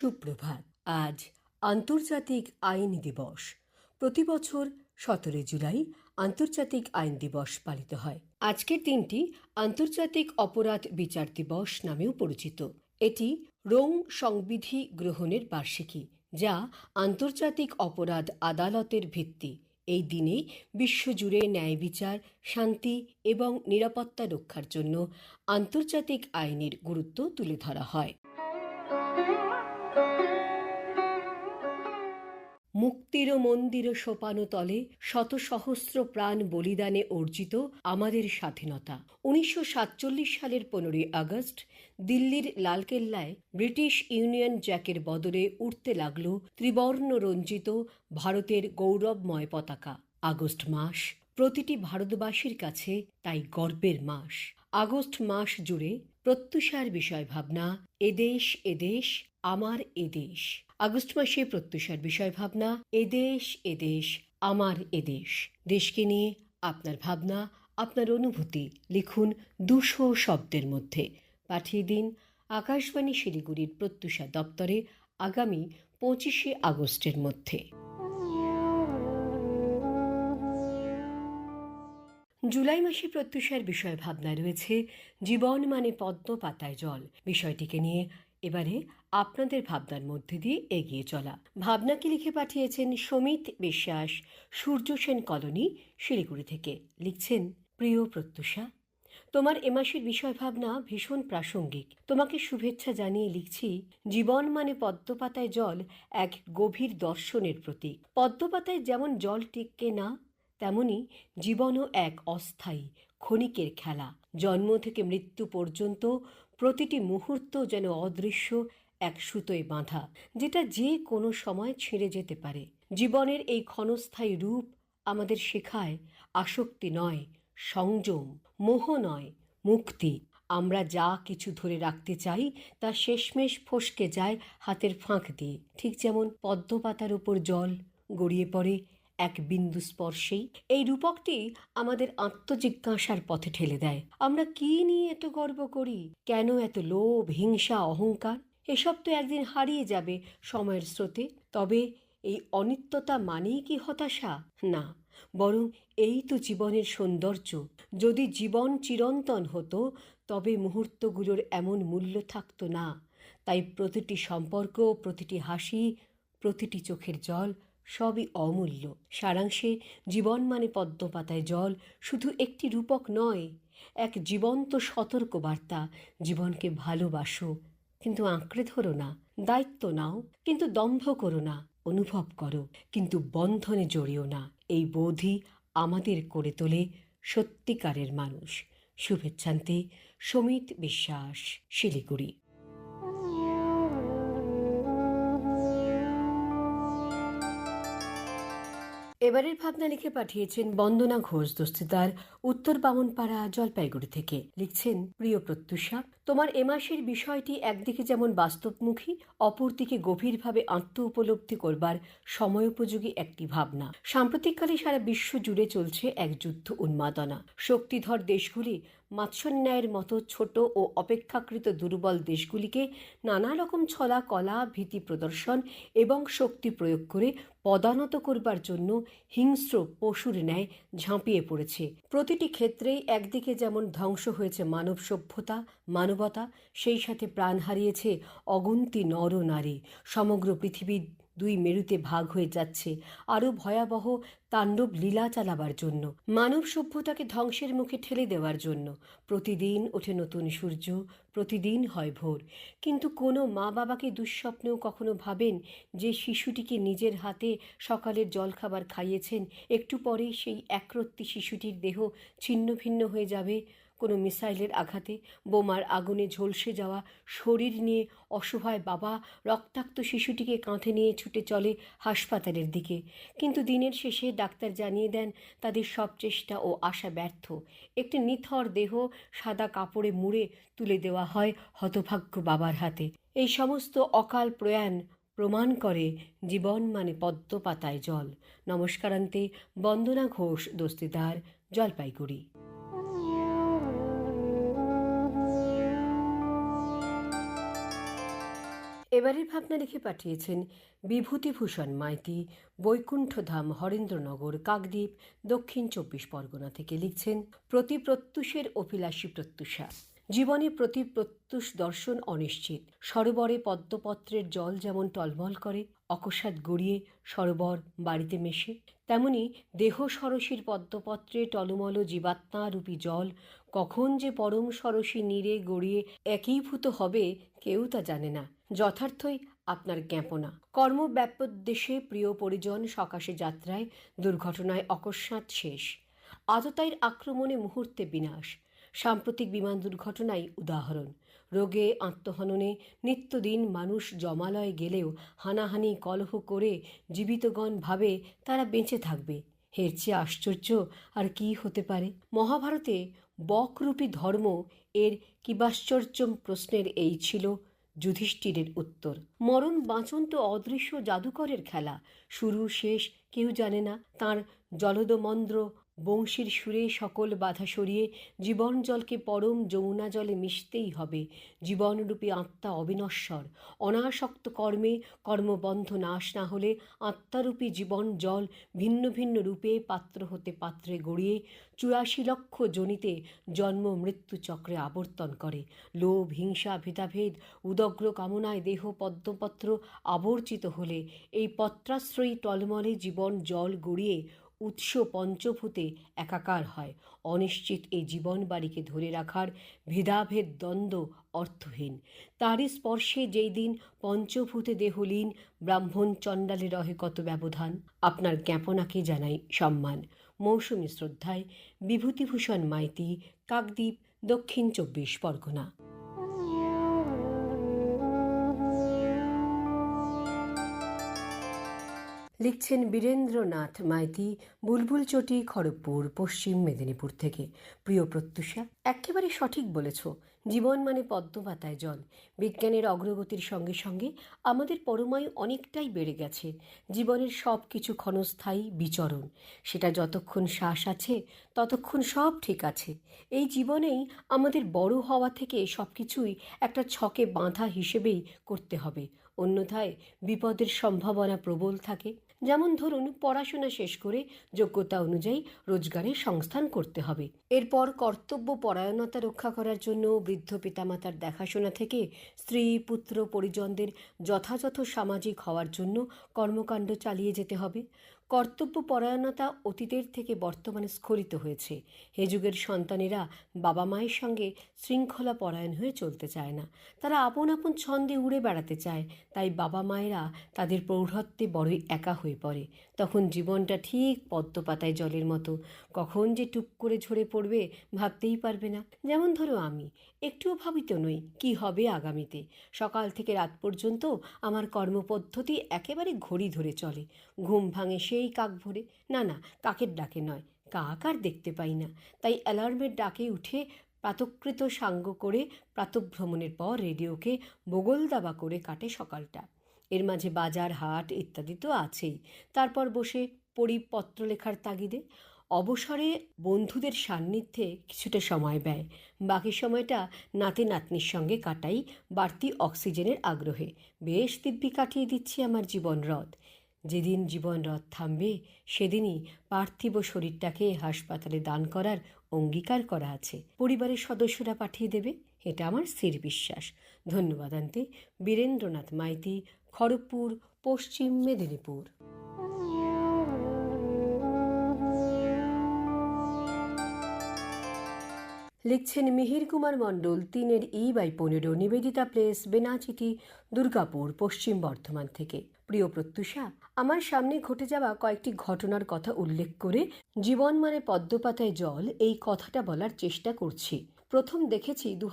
সুপ্রভাত। আজ আন্তর্জাতিক আইন দিবস। প্রতি বছর সতেরোই জুলাই আন্তর্জাতিক আইন দিবস পালিত হয়। আজকের দিনটি আন্তর্জাতিক অপরাধ বিচার দিবস নামেও পরিচিত। এটি রোম সংবিধি গ্রহণের বার্ষিকী, যা আন্তর্জাতিক অপরাধ আদালতের ভিত্তি। এই দিনে বিশ্বজুড়ে ন্যায় বিচার, শান্তি এবং নিরাপত্তা রক্ষার জন্য আন্তর্জাতিক আইনের গুরুত্ব তুলে ধরা হয়। মুক্তির মন্দির সোপানো তলে শত সহস্র প্রাণ বলিদানে অর্জিত আমাদের স্বাধীনতা। উনিশশো সাতচল্লিশ সালের পনেরোই আগস্ট দিল্লির লালকেল্লায় ব্রিটিশ ইউনিয়ন জ্যাকের বদলে উঠতে লাগল ত্রিবর্ণ রঞ্জিত ভারতের গৌরবময় পতাকা। আগস্ট মাস, প্রতিটি ভারতবাসীর কাছে তাই গর্বের মাস। আগস্ট মাস জুড়ে প্রত্যুষার বিষয় ভাবনা এদেশ এদেশ আমার এদেশ আগস্ট মাসে প্রত্যুষার বিষয় ভাবনা এদেশ এদেশ আমার এদেশ দেশকে নিয়ে আপনার ভাবনা, আপনার অনুভূতি লিখুন দুশো শব্দের মধ্যে। পাঠিয়ে দিন আকাশবাণী শিলিগুড়ির প্রত্যুষা দপ্তরে আগামী পঁচিশে আগস্টের মধ্যে। জুলাই মাসে প্রত্যুষার বিষয় ভাবনা রয়েছে, জীবন মানে পদ্ম পাতায় জল। বিষয়টিকে নিয়ে এবারে আপনাদের ভাবনার মধ্যে দিয়ে এগিয়ে চলা। ভাবনাকে লিখে পাঠিয়েছেন সমিত বিশ্বাস, সূর্য সেন কলোনি, শিলিগুড়ি থেকে। লিখছেন, প্রিয় প্রত্যুষা, তোমার এ মাসের বিষয় ভাবনা ভীষণ প্রাসঙ্গিক। তোমাকে শুভেচ্ছা জানিয়ে লিখছি, জীবন মানে পদ্মপাতায় জল এক গভীর দর্শনের প্রতীক। পদ্মপাতায় যেমন জল টিককে না, তেমনি জীবনও এক অস্থায়ী, ক্ষণিকের খেলা। জন্ম থেকে মৃত্যু পর্যন্ত প্রতিটি মুহূর্ত যেন অদৃশ্য এক সুতোয় বাঁধা, যেটা যে কোনো সময় ছিঁড়ে যেতে পারে। জীবনের এই ক্ষণস্থায়ী রূপ আমাদের শেখায় আসক্তি নয়, সংযম, মোহ নয়, মুক্তি। আমরা যা কিছু ধরে রাখতে চাই, তা শেষমেশ ফসকে যায় হাতের ফাঁক দিয়ে। ঠিক যেমন পদ্মপাতার উপর জল গড়িয়ে পড়ে এক বিন্দু স্পর্শেই এই রূপকটি আমাদের আত্মজিজ্ঞাসার পথে ঠেলে দেয়। আমরা কি নিয়ে এত গর্ব করি? কেন এত লোভ, হিংসা, অহংকার? এসব তো একদিন হারিয়ে যাবে সময়ের স্রোতে। তবে এই অনিত্যতা মানেই কি হতাশা? না, বরং এই তো জীবনের সৌন্দর্য। যদি জীবন চিরন্তন হতো, তবে মুহূর্তগুলোর এমন মূল্য থাকতো না। তাই প্রতিটি সম্পর্ক, প্রতিটি হাসি, প্রতিটি চোখের জল সবই অমূল্য। সারাংশে জীবন মানে পদ্মপাতায় জল, শুধু একটি রূপক নয়, এক জীবন্ত সতর্ক বার্তা জীবনকে ভালোবাসো কিন্তু আঁকড়ে ধরো না, দায়িত্ব নাও, কিন্তু দম্ভ করো না, অনুভব করো, কিন্তু বন্ধনে জড়িও না, এই বোধই আমাদের করে তোলে সত্যিকারের মানুষ। শুভেচ্ছান্তে, সমিত বিশ্বাস, শিলিগুড়ি। এবারের ভাবনা লিখে পাঠিয়েছেন বন্দনা ঘোষ দস্তিদার উত্তর বামনপাড়া জলপাইগুড়ি থেকে। লিখছেন, প্রিয় প্রত্যুষা, তোমার এ মাসের বিষয়টি একদিকে যেমন বাস্তবমুখী, অপরদিকে গভীরভাবে আত্ম উপলব্ধি করবার সময়োপযোগী একটি ভাবনা। সাম্প্রতিককালে সারা বিশ্ব জুড়ে চলছে এক যুদ্ধ উন্মাদনা। শক্তিধর দেশগুলি মাৎসন্যায়ের মতো ছোট ও অপেক্ষাকৃত দুর্বল দেশগুলিকে নানা রকম ছলা কলা, ভীতি প্রদর্শন এবং শক্তি প্রয়োগ করে পদানত করবার জন্য হিংস্র পশুর ন্যায় ঝাঁপিয়ে পড়েছে। প্রতিটি ক্ষেত্রেই একদিকে যেমন ধ্বংস হয়েছে মানব সভ্যতা, মানবতা, সেই সাথে প্রাণ হারিয়েছে অগুন্তি নর নারী। সমগ্র পৃথিবীর দুই মেরুতে ভাগ হয়ে যাচ্ছে। আরও ভয়াবহ তাণ্ডব লীলা চালাবার জন্য, মানব সভ্যতাকে ধ্বংসের মুখে ঠেলে দেওয়ার জন্য। প্রতিদিন ওঠে নতুন সূর্য, প্রতিদিন হয় ভোর। কিন্তু কোনো মা বাবাকে দুঃস্বপ্নেও কখনো ভাবেন যে শিশুটিকে নিজের হাতে সকালের জলখাবার খাইয়েছেন, একটু পরেই সেই একরত্তি শিশুটির দেহ ছিন্ন ভিন্ন হয়ে যাবে? কোনো মিসাইলের আঘাতে বোমার আগুনে ঝলসে যাওয়া শরীর নিয়ে অসহায় বাবা রক্তাক্ত শিশুটিকে কাঁধে নিয়ে ছুটে চলে হাসপাতালের দিকে। কিন্তু দিনের শেষে ডাক্তার জানিয়ে দেন, তাদের সব চেষ্টা ও আশা ব্যর্থ। একটি নিথর দেহ সাদা কাপড়ে মুড়ে তুলে দেওয়া হয় হতভাগ্য বাবার হাতে। এই সমস্ত অকাল প্রয়াণ প্রমাণ করে জীবন মানে পদ্ম পাতায় জল। নমস্কারান্তে, বন্দনা ঘোষ, দস্তিদার, জলপাইগুড়ি। এবারের ভাবনা লিখে পাঠিয়েছেন বিভূতিভূষণ মাইতি, বৈকুণ্ঠধাম হরেন্দ্রনগর, কাকদ্বীপ, দক্ষিণ চব্বিশ পরগনা থেকে লিখছেন প্রতি প্রত্যুষের অভিলাষী প্রত্যুষা। জীবনে প্রতি প্রত্যুষ দর্শন অনিশ্চিত। সরোবরে পদ্মপত্রের জল যেমন টলমল করে, অকস্মাৎ গড়িয়ে সরোবর বাড়িতে মেশে, তেমনি দেহ সরসীর পদ্মপত্রে টলমল জীবাত্মারূপী জল কখন যে পরম সরসী নীরে গড়িয়ে একীভূত হবে কেউ তা জানে না। যথার্থই আপনার জ্ঞাপনা। কর্মব্যাপোদ্দেশে প্রিয় পরিজন সকাশে যাত্রায় দুর্ঘটনায় অকস্মাৎ শেষ। আততায়ীর আক্রমণে মুহূর্তে বিনাশ। সাম্প্রতিক বিমান দুর্ঘটনাই উদাহরণ। রোগে আত্মহননে নিত্যদিন মানুষ জমালয়ে গেলেও হানাহানি কলহ করে জীবিতগণ ভাবে তারা বেঁচে থাকবে। এর চেয়ে আশ্চর্য আর কি হতে পারে? মহাভারতে বকরূপী ধর্ম এর কিবাশ্চর্যম প্রশ্নের এই ছিল যুধিষ্ঠিরের উত্তর। মরণ বাঁচন তো অদৃশ্য জাদুকরের খেলা। শুরু শেষ কেউ জানে না তার জলদমন্দ্র বংশীর সুরে সকল বাধা সরিয়ে জীবন জলকে পরম যমুনা জলে মিশতেই হবে। জীবনরূপী আত্মা অবিনশ্বর। অনাসক্ত কর্মে কর্মবন্ধ নাশ না হলে আত্মারূপী জীবন জল ভিন্ন ভিন্ন রূপে পাত্র হতে পাত্রে গড়িয়ে চুরাশি লক্ষ জনিতে জন্ম মৃত্যু চক্রে আবর্তন করে। লোভ, হিংসা, ভেদাভেদ, উদগ্র কামনায় দেহ পদ্মপত্র আবর্জিত হলে এই পত্রাশ্রয়ী টলমলে জীবন জল গড়িয়ে উৎস পঞ্চভূতে একাকার হয়। অনিশ্চিত এই জীবন বাড়িকে ধরে রাখার ভেদাভেদ দ্বন্দ্ব অর্থহীন। তারই স্পর্শে যেই দিন পঞ্চভূতে দেহলীন ব্রাহ্মণ চণ্ডালে রহে কত ব্যবধান? আপনার জ্ঞাপনাকে জানাই সম্মান। মৌসুমী শ্রদ্ধায় বিভূতিভূষণ মাইতি, কাকদ্বীপ, দক্ষিণ চব্বিশ পরগনা। লিখছেন বীরেন্দ্রনাথ মাইতি, বুলবুল চটি, খড়গপুর, পশ্চিম মেদিনীপুর থেকে। প্রিয় প্রত্যুষা, একেবারে সঠিক বলেছ, জীবন মানে পদ্মপাতায় জল। বিজ্ঞানের অগ্রগতির সঙ্গে সঙ্গে আমাদের পরমায়ু অনেকটাই বেড়ে গেছে। জীবনের সব কিছু ক্ষণস্থায়ী বিচরণ। সেটা যতক্ষণ শ্বাস আছে, ততক্ষণ সব ঠিক আছে। এই জীবনেই আমাদের বড় হওয়া থেকে সব কিছুই একটা ছকে বাঁধা হিসেবেই করতে হবে। অন্যথায় বিপদের সম্ভাবনা প্রবল থাকে। যেমন ধরুন, পড়াশোনা শেষ করে যোগ্যতা অনুযায়ী রোজগারের সংস্থান করতে হবে। এরপর কর্তব্য পরায়ণতা রক্ষা করার জন্য বৃদ্ধ পিতামাতার দেখাশোনা থেকে স্ত্রী, পুত্র, পরিজনদের যথাযথ সামাজিক হওয়ার জন্য কর্মকাণ্ড চালিয়ে যেতে হবে। কর্তব্য পরায়ণতা অতীতের থেকে বর্তমানে স্খলিত হয়েছে। হে যুগের সন্তানেরা বাবা মায়ের সঙ্গে শৃঙ্খলা পরায়ণ হয়ে চলতে চায় না। তারা আপন আপন ছন্দে উড়ে বেড়াতে চায়, তাই বাবা মায়েরা তাদের প্রৌঢ়ত্বে বড়ই একা হয়ে পড়ে। তখন জীবনটা ঠিক পদ্ম পাতায় জলের মতো। কখন যে টুক করে ঝরে পড়বে ভাবতেই পারবে না। যেমন ধরো আমি, একটুও ভাবিত নই কি হবে আগামীতে। সকাল থেকে রাত পর্যন্ত আমার কর্মপদ্ধতি একেবারে ঘড়ি ধরে চলে। ঘুম ভাঙে সেই কাক ভরে। না না, কাকের ডাকে নয়, কাক আর দেখতে পাই না। তাই অ্যালার্মের ডাকে উঠে প্রাতকৃত সাঙ্গ করে প্রাতভ্রমণের পর রেডিওকে বগল দাবা করে কাটে সকালটা। এর মাঝে বাজার, হাট ইত্যাদি তো আছেই। তারপর বসে পড়ি পত্র লেখার তাগিদে অবসরে বন্ধুদের সান্নিধ্যে কিছুটা সময় ব্যয়। বাকি সময়টা নাতি নাতনির সঙ্গে কাটাই বাড়তি অক্সিজেনের আগ্রহে। বেশ দিব্যি কাটিয়ে দিচ্ছি আমার জীবন রথ। যেদিন জীবন রথ থামবে, সেদিনই পার্থিব শরীরটাকে হাসপাতালে দান করার অঙ্গীকার করা আছে। পরিবারের সদস্যরা পাঠিয়ে দেবে, এটা আমার স্থির বিশ্বাস। ধন্যবাদ আনতে বীরেন্দ্রনাথ মাইতি খড়গপুর, পশ্চিম মেদিনীপুর। লিখছেন মিহির কুমার মণ্ডল, তিনের ই বাই পনেরো, নিবেদিতা প্লেস, বেনাচিটি, দুর্গাপুর, পশ্চিম বর্ধমান থেকে। প্রিয় প্রত্যুষা, আমার সামনে ঘটে যাওয়া কয়েকটি ঘটনার কথা উল্লেখ করে জীবন মানে পদ্মপাতায় জল এই কথাটা বলার চেষ্টা করছি। প্রথম দেখেছি দু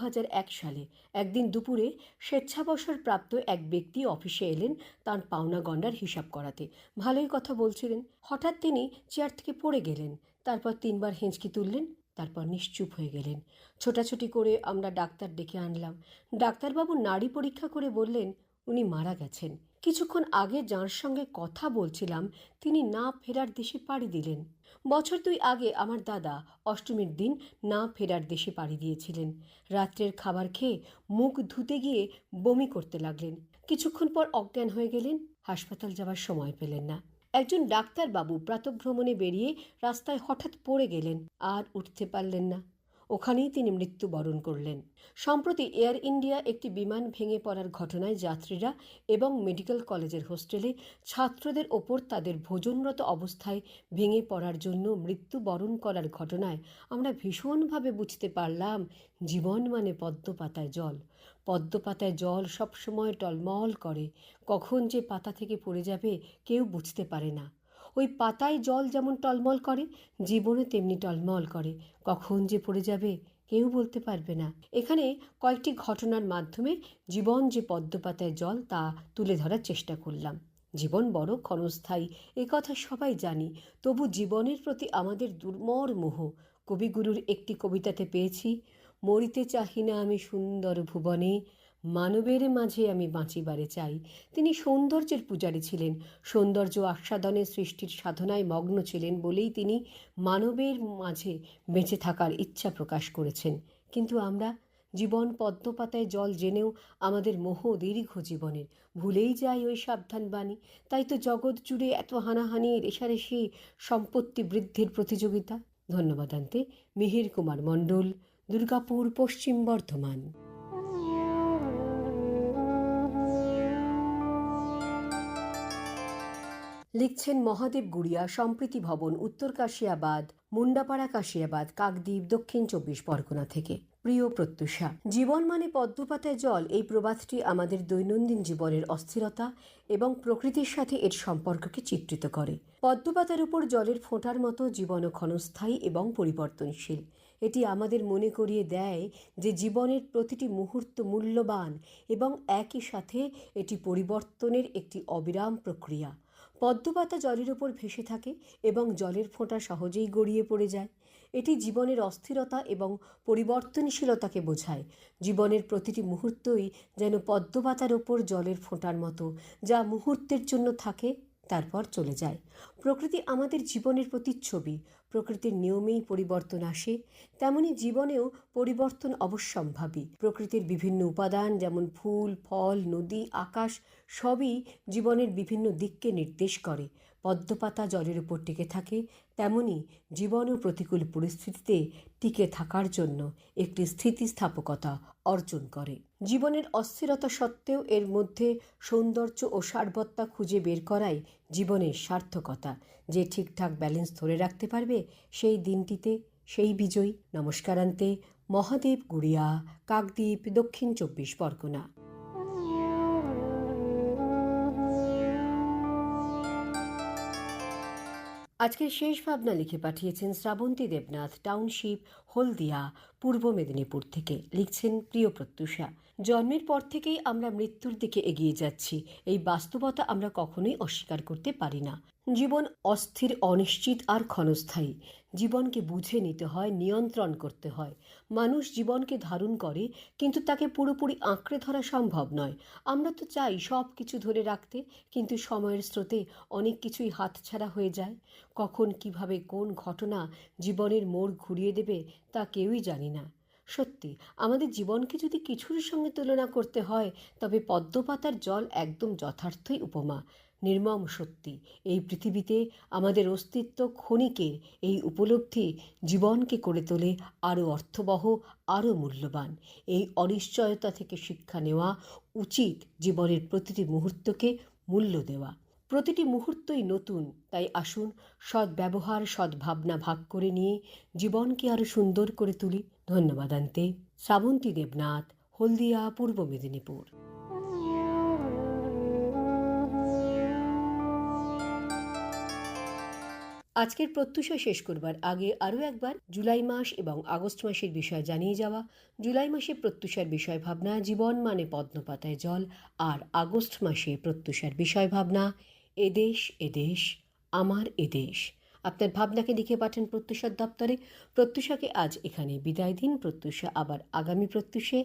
সালে। একদিন দুপুরে স্বেচ্ছাবসর প্রাপ্ত এক ব্যক্তি অফিসে এলেন তার পাওনা গণ্ডার হিসাব করাতে। ভালোই কথা বলছিলেন। হঠাৎ তিনি চেয়ার থেকে পড়ে গেলেন। তারপর তিনবার হেঁচকি তুললেন, তারপর নিশ্চুপ হয়ে গেলেন। ছোটাছুটি করে আমরা ডাক্তার ডেকে আনলাম। ডাক্তারবাবু নাড়ি পরীক্ষা করে বললেন উনি মারা গেছেন। কিছুক্ষণ আগে যার সঙ্গে কথা বলছিলাম, তিনি না ফেরার দেশে পাড়ি দিলেন। বছর দুই আগে আমার দাদা অষ্টমীর দিন না ফেরার দেশে পাড়ি দিয়েছিলেন। রাত্রের খাবার খেয়ে মুখ ধুতে গিয়ে বমি করতে লাগলেন। কিছুক্ষণ পর অজ্ঞান হয়ে গেলেন, হাসপাতাল যাওয়ার সময় পেলেন না। একজন ডাক্তারবাবু প্রাতভ্রমণে বেরিয়ে রাস্তায় হঠাৎ পড়ে গেলেন, আর উঠতে পারলেন না। ওখানেই তিনি মৃত্যুবরণ করলেন। সম্প্রতি এয়ার ইন্ডিয়া একটি বিমান ভেঙে পড়ার ঘটনায় যাত্রীরা এবং মেডিকেল কলেজের হোস্টেলে ছাত্রদের ওপর তাদের ভোজনরত অবস্থায় ভেঙে পড়ার জন্য মৃত্যুবরণ করার ঘটনায় আমরা ভীষণভাবে বুঝতে পারলাম জীবন মানে পদ্মপাতায় জল। পদ্মপাতায় জল সবসময় টলমল করে, কখন যে পাতা থেকে পড়ে যাবে কেউ বুঝতে পারে না। ওই পাতায় জল যেমন টলমল করে জীবনে তেমনি টলমল করে। কখন যে পড়ে যাবে, কেউ বলতে পারবে না। এখানে কয়েকটি ঘটনার মাধ্যমে জীবন যে পদ্মপাতায় জল, তা তুলে ধরার চেষ্টা করলাম। জীবন বড় ক্ষণস্থায়ী, এ কথা সবাই জানি। তবু জীবনের প্রতি আমাদের দুর্মর মোহ। কবিগুরুর একটি কবিতাতে পেয়েছি, মরিতে চাহি না আমি সুন্দর ভুবনে মানবের মাঝে আমি বাঁচিবারে চাই। তিনি সৌন্দর্যের পূজারী ছিলেন, সৌন্দর্য আস্বাদনে সৃষ্টির সাধনায় মগ্ন ছিলেন বলেই তিনি মানবের মাঝে বেঁচে থাকার ইচ্ছা প্রকাশ করেছেন। কিন্তু আমরা জীবন পদ্মপাতায় জল জেনেও আমাদের মোহ দীর্ঘ জীবনের। ভুলেই যাই ওই সাবধান বাণী। তাই তো জগৎ জুড়ে এত হানাহানি রেশারেশি সম্পত্তি বৃদ্ধির প্রতিযোগিতা। ধন্যবাদ আনতে, মিহির কুমার মণ্ডল, দুর্গাপুর, পশ্চিম বর্ধমান। লিখছেন মহাদেব গুড়িয়া, সম্প্রীতি ভবন, উত্তর কাশিয়াবাদ, মুন্ডাপাড়া কাশিয়াবাদ, কাকদ্বীপ, দক্ষিণ চব্বিশ পরগনা থেকে। প্রিয় প্রত্যুষা, জীবন মানে পদ্মপাতায় জল। এই প্রবাদটি আমাদের দৈনন্দিন জীবনের অস্থিরতা এবং প্রকৃতির সাথে এর সম্পর্ককে চিত্রিত করে। পদ্মপাতার উপর জলের ফোঁটার মতো জীবনও ক্ষণস্থায়ী এবং পরিবর্তনশীল। এটি আমাদের মনে করিয়ে দেয় যে জীবনের প্রতিটি মুহূর্ত মূল্যবান এবং একই সাথে এটি পরিবর্তনের একটি অবিরাম প্রক্রিয়া। পদ্মপাতা জলের ওপর ভেসে থাকে এবং জলের ফোঁটা সহজেই গড়িয়ে পড়ে যায়। এটি জীবনের অস্থিরতা এবং পরিবর্তনশীলতাকে বোঝায়। জীবনের প্রতিটি মুহূর্তই যেন পদ্মপাতার ওপর জলের ফোঁটার মতো, যা মুহূর্তের জন্য থাকে তারপর চলে যায়। প্রকৃতি আমাদের জীবনের প্রতিচ্ছবি প্রকৃতির নিয়মেই পরিবর্তন আসে, তেমনি জীবনেও পরিবর্তন অবশ্যম্ভাবী। প্রকৃতির বিভিন্ন উপাদান যেমন ফুল, ফল, নদী, আকাশ, সবই জীবনের বিভিন্ন দিককে নির্দেশ করে। পদ্মপাতা জলের উপর টিকে থাকে তেমনি জীবনও প্রতিকূল পরিস্থিতিতে টিকে থাকার জন্য একটি স্থিতিস্থাপকতা অর্জন করে। জীবনের অস্থিরতা সত্ত্বেও এর মধ্যে সৌন্দর্য ও সারবত্তা খুঁজে বের করাই জীবনের সার্থকতা। যে ঠিকঠাক ব্যালেন্স ধরে রাখতে পারবে, সেই দিনটিতে সেই বিজয়ী। নমস্কারান্তে, মহাদেব গুড়িয়া, কাকদ্বীপ, দক্ষিণ চব্বিশ পরগনা। আজকের শেষ ভাবনা লিখে পাঠিয়েছেন শ্রাবন্তী দেবনাথ টাউনশিপ, হলদিয়া, পূর্ব মেদিনীপুর থেকে। লিখছেন প্রিয় প্রত্যুষা, জন্মের পর থেকেই আমরা মৃত্যুর দিকে এগিয়ে যাচ্ছি। এই বাস্তবতা আমরা কখনোই অস্বীকার করতে পারি না। জীবন অস্থির, অনিশ্চিত আর ক্ষণস্থায়ী। জীবনকে বুঝে নিতে হয়, নিয়ন্ত্রণ করতে হয়। মানুষ জীবনকে ধারণ করে, কিন্তু তাকে পুরোপুরি আঁকড়ে ধরা সম্ভব নয়। আমরা তো চাই সব কিছু ধরে রাখতে, কিন্তু সময়ের স্রোতে অনেক কিছুই হাতছাড়া হয়ে যায়। কখন, কীভাবে, কোন ঘটনা জীবনের মোড় ঘুরিয়ে দেবে, তা কেউই জানি না। সত্যি, আমাদের জীবনকে যদি কিছুর সঙ্গে তুলনা করতে হয়, তবে পদ্মপাতার জল একদম যথার্থই উপমা। নির্মম সত্যি। এই পৃথিবীতে আমাদের অস্তিত্ব ক্ষণিকের এই উপলব্ধি জীবনকে করে তোলে আরও অর্থবহ, আরও মূল্যবান। এই অনিশ্চয়তা থেকে শিক্ষা নেওয়া উচিত জীবনের প্রতিটি মুহূর্তকে মূল্য দেওয়া। প্রতিটি মুহূর্তই নতুন, তাই আসুন সৎ ব্যবহার সৎ ভাবনা ভাগ করে নিয়ে জীবনকে আরও সুন্দর করে তুলি। ধন্যবাদ আনতে শ্রাবন্তী দেবনাথ, হলদিয়া, পূর্ব মেদিনীপুর। আজকের প্রত্যুষা শেষ করবার আগে আরও একবার জুলাই মাস এবং আগস্ট মাসের বিষয় জানিয়ে যাওয়া। জুলাই মাসে প্রত্যুষার বিষয় ভাবনা জীবন মানে পদ্মপাতায় জল, আর আগস্ট মাসে প্রত্যুষার বিষয় ভাবনা এদেশ এদেশ আমার এদেশ আপনার ভাবনাকে লিখে পাঠান প্রত্যুষার দপ্তরে। প্রত্যুষাকে আজ এখানে বিদায় দিন। প্রত্যুষা আবার আগামী প্রত্যুষে।